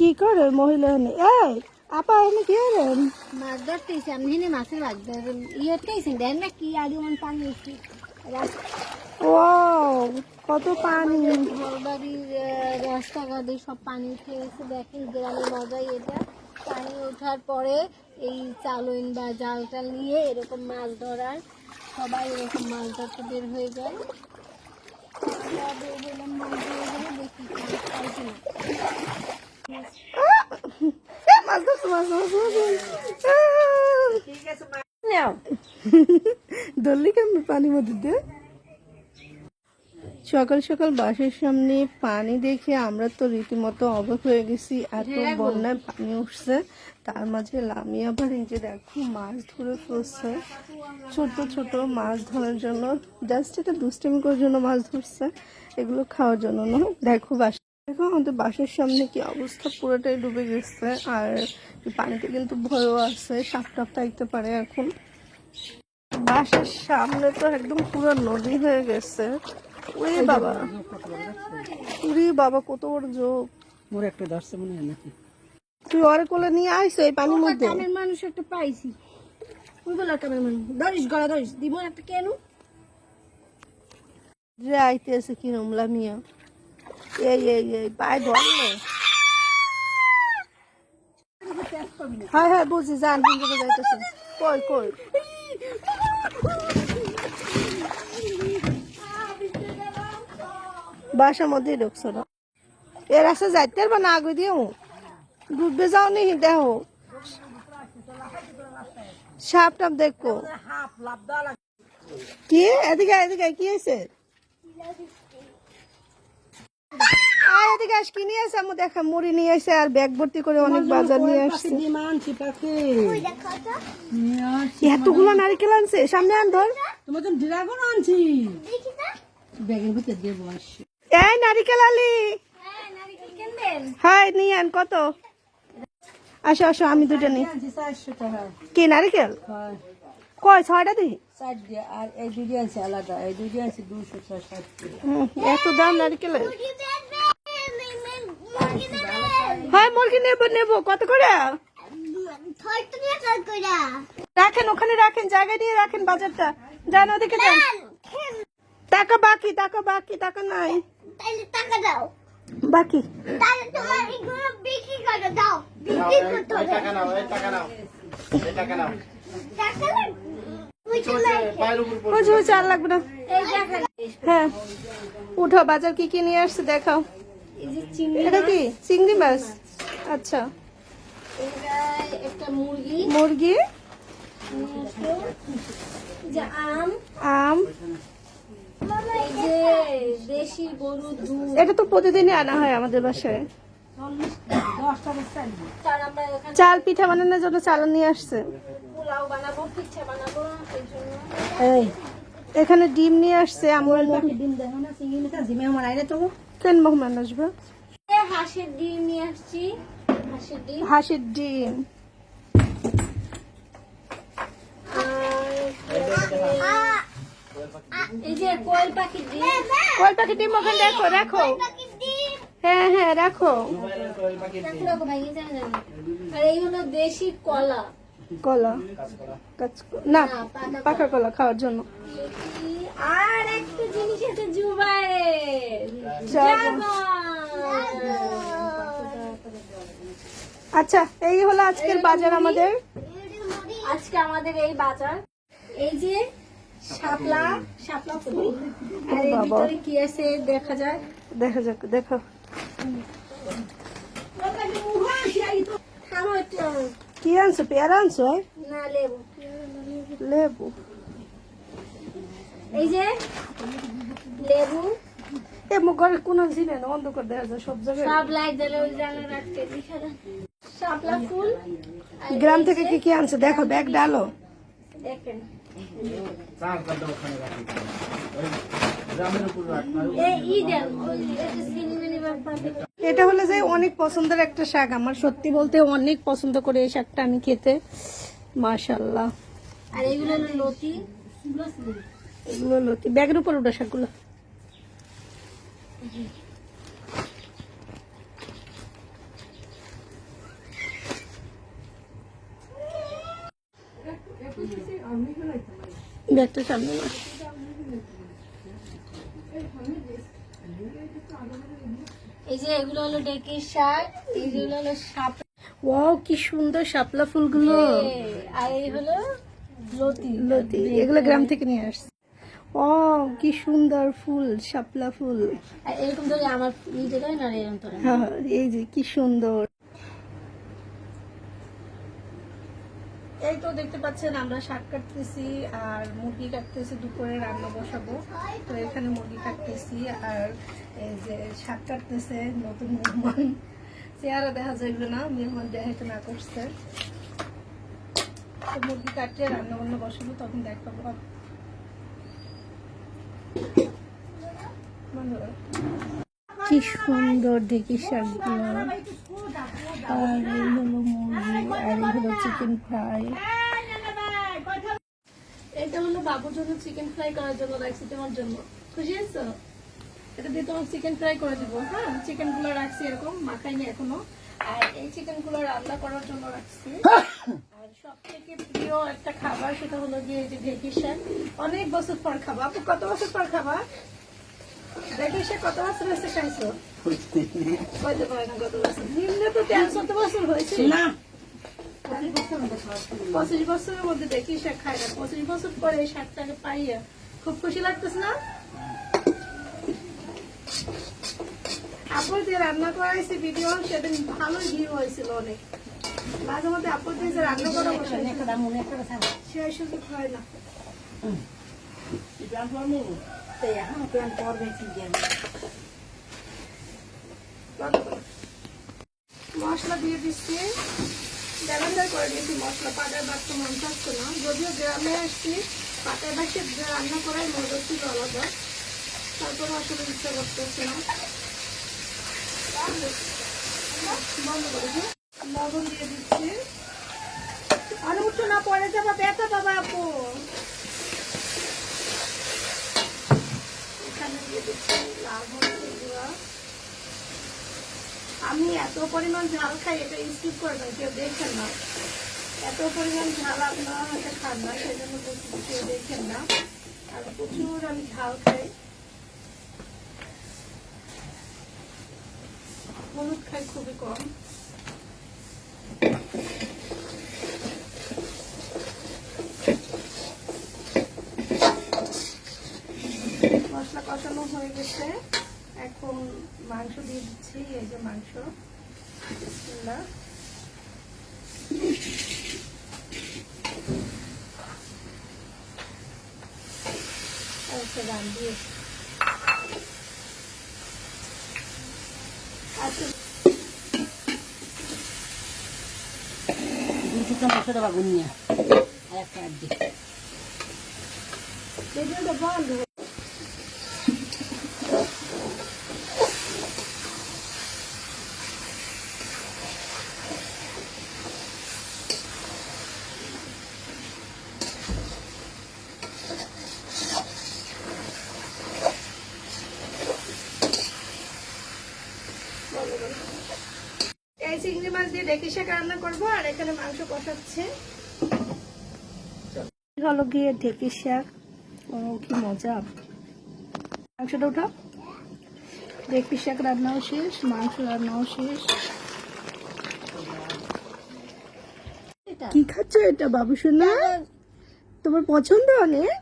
কি করে মহিলা এনে? এই আপা এনে কি করেন মাছ ধরতেছি আমি হেনে মাছের ভাগ ধরেন ইয়েতেছি দেন না কি আগে মন পানি ও কত পানি। ঘরবাড়ির রাস্তাঘাটে সব পানি উঠে গেছে দেখেন গ্রামের মজাই এটা। পানি ওঠার পরে এই চালইন বা জাল টাল নিয়ে এরকম মাছ ধরার সবাই এরকম মাছ ধরতে বের হয়ে যায়। আমরা বের হলাম মাছ ধরে ধরে দেখি পাইছি না। ধরলি কেমন পানির মধ্যে সকাল সকাল বাসের সামনে পানি দেখে আমরা তো রীতিমতো অবাক হয়ে গেছি এত বন্যায় পানি উঠছে। তার মাঝে লামি আবার এই যে দেখো মাছ ধরে ফেলছে। ছোট ছোট মাছ ধরার জন্য জাস্ট এটা দুষ্টামি করার জন্য মাছ ধরছে। এগুলো খাওয়ার জন্য না দেখো বাস দেখো আমাদের বাসের সামনে কি অবস্থা? পুরোটাই ডুবে গেছে। আর পানিতে কিন্তু ভয়ও আছে সাপ টাপ থাকতে পারে এখন। বাসার সামনে তো একদম পুরো নদী হয়ে গেছে। ওরে বাবা। ওরে বাবা কত বড় যোগ মোর একটা ধরছে মনে হয় নাকি? তুই ওরে কোলে নিয়ে আইসো এই পানির মধ্যে। মানুষ একটা পাইছি। ওই বলে কামের মানুষ। ধরিস গলা ধরিস। দিব একটা কেন? কি রমলা মিয়া এই এই এই পায়ে ধরলে হ্যাঁ হ্যাঁ বুঝি যান কিন্তু যাইতেছে কই কই বাসার মধ্যেই ঢুকছো না? এ রাস্তা যাইতে পারবা না আগে দিও? ডুববে যাও নি, দেখো। সাপ টাপ দেখো। কি? এদিকে এদিকে, কি হয়েছে? আয় এদিকে আস কি নিয়ে আসে আমি দেখা মুড়ি নিয়ে আসে আর ব্যাগ ভর্তি করে অনেক বাজার নিয়ে আসছে। এতগুলো নারিকেল আনছে সামনে আন ধর। তোমার তো ড্রাগন আনছি। ব্যাগের ভিতরে দেবো আসছি এই নারিকেল আলি। নিয়ে আন কত? আসো আসো আমি দুটো নিই। টাকা। কি নারিকেল? হয়। কয় ছয়টা দিই চার আর এই দুটি আনছি আলাদা এই দুটি আনছি দুশো ছয় এত দাম নারিকেলের হ্যাঁ মুরগি নেব নেব কত করে? রাখেন ওখানে রাখেন জায়গা দিয়ে রাখেন বাজারটা। যান ওদিকে যান। টাকা বাকি টাকা বাকি টাকা নাই। টাকা দাও বাকি টাকা নাও টাকা নাও টাকা নাও। আর লাগবে না। হ্যাঁ। উঠো বাজার কি কি নিয়ে আসছে দেখাও। চিংড়ি এটা কি? চিংড়ি মাছ? আচ্ছা। মুরগি। মুরগি? এই যে আম। আম। এই যে দেশি গরুর দুধ। এটা তো প্রতিদিনই আনা হয় আমাদের বাসায়। চাল পিঠা বানানোর জন্য চাল নিয়ে আসছে। পোলাও বানাবো পিঠা বানাবো এই জন্য। এই এখানে ডিম নিয়ে আসছে আমার পাখি ডিম দেখো না চিংড়ি মাছ আছে মেহমান আইলে তো। কেন মেহমান আসবে? হাঁসের ডিম নিয়ে আসছি। হাঁসের ডিম। হাঁসের ডিম। আর এই যে কোয়েল পাখির ডিম। কয় পাখি ডিম ওখানে রাখো রাখো হ্যাঁ হ্যাঁ রাখো রাখো ভাই আর এই হলো দেশি কলা। কলা। না পাকা কলা খাওয়ার জন্য। আর একটা জিনিস আছে জুবাইরে আচ্ছা এই হলো আজকের বাজার আমাদের। আজকে আমাদের এই বাজার। এই যে শাপলা শাপলা ফুল। আর এর ভিতরে কি আছে দেখা যায় দেখা যাক দেখো। কি আনছো পেয়ারা আনছো? লেবু লেবু এই যে লেবু এ মুখ ঘরের কোন ছিলে না অন্ধকার দেখা যায় সব জায়গায় সব লাইট জ্বালে ওই জায়গায় রাখতে শাপলা ফুল গ্রাম থেকে কি কি আনছো দেখো ব্যাগ ডালো দেখেন চার কাটা ওখানে রাখি। ওই গ্রামের উপর রাখ না। এই ইডেন ওই এটা হলো যে অনেক পছন্দের একটা শাক। আমার সত্যি বলতে অনেক পছন্দ করে এই শাকটা আমি খেতে। মাশাল্লাহ আর এগুলো লতি। এগুলো লতি। ব্যাগের উপর ওটা শাকগুলো। ব্যাগটা সামনে এই যে এগুলো হলো ডেকির শাক এইগুলো হলো সাপ ওয়াও কি সুন্দর শাপলা ফুলগুলো। আর এই হলো লতি। লতি এগুলো গ্রাম থেকে নিয়ে আসছে। ও কি সুন্দর ফুল শাপলা ফুল। আর এরকম ধরে আমার নিজে না এরকম ধরে হ্যাঁ এই যে কি সুন্দর। এই তো দেখতে পাচ্ছেন, আমরা শাক কাটতেছি আর মুরগি কাটতেছি, দুপুরে রান্না বসাবো। তো এখানে মুরগি কাটতেছি আর এই যে শাক কাটতেছে, নতুন মেহমান। চেহারা দেখা যাইবে না, মেহমান দেখাইতে না করছে। তো মুরগি কাটিয়ে রান্না বান্না বসাবো, তখন দেখাবো। কি সুন্দর দেখি শাকগুলো। আর আর এই হলো চিকেন ফ্রাই এটা হলো বাবুর জন্য চিকেন ফ্রাই করার জন্য রাখছি তোমার জন্য। খুশি আছো এটা দিয়ে তোমার চিকেন ফ্রাই করে দিব হ্যাঁ? রাখছি এরকম মাখাইনি এখনও। আর এই রান্না করার জন্য রাখছি। আর সব থেকে প্রিয় একটা খাবার সেটা হলো গিয়ে যে ঢেঁকি শাক অনেক বছর পর খাবা আপু কত বছর পর খাবা ঢেঁকি শাক কত বছর হয়েছে খাইছো কত বছর? নিম্নে তো তেরো চোদ্দ বছর হয়েছে। না। পঁচিশ বছরের মধ্যে দেখি শাক খায় না। পঁচিশ বছর পরে এই শাকটাকে পাইয়া খুব খুশি লাগতেছে না? আপুর দিয়ে রান্না করাইছি ভিডিও সেদিন ভালোই ভিউ হয়েছিল অনেক। মাঝে মধ্যে আপুর দিয়ে যে রান্না করা বসে মনে সে সুযোগ হয়। না এখন প্ল্যান করবে কি মশলা দিয়ে দিচ্ছি। ব্যালেন্ডার করে দিয়েছি মশলা পাটায় বাটতে মন থাকছে না। যদিও গ্রামে আসছি পাটায় বাসে রান্না করাই মজা ছিল আলাদা। তারপর আসলে ইচ্ছা করতেছে না। বন্ধ করে। লবণ দিয়ে দিচ্ছি। আর উঠো না, পরে যাবা। ব্যথা পাবা আপু। এখানে দিয়ে দিচ্ছি গুঁড়া আমি এত পরিমাণ ঝাল খাই, এটা স্কিপ করবেন, কেউ দেখেন না। এত পরিমাণ ঝাল আপনারা হয়তো খান না সেই জন্য কেউ দেখেন না। আর প্রচুর আমি ঝাল খাই। হলুদ খাই খুবই কম। মশলা কষানো হয়ে গেছে। এখন মাংস দিয়ে দিচ্ছি এই যে মাংস। আচ্ছা গান দিয়ে। আচ্ছা। দুটো মশলা দেবা গুনিয়া। আর একটা আর দি ভিডিওটা বন্ধ এই শাক রান্না করব আর এখানে মাংস কষাচ্ছে। হলো গিয়ে ঢেকি শাক ও কি মজা। মাংসটা ঢেকি শাক রান্নাও শেষ মাংস রান্নাও শেষ। কি খাচ্ছ এটা বাবু সোনা? তোমার পছন্দ অনেক?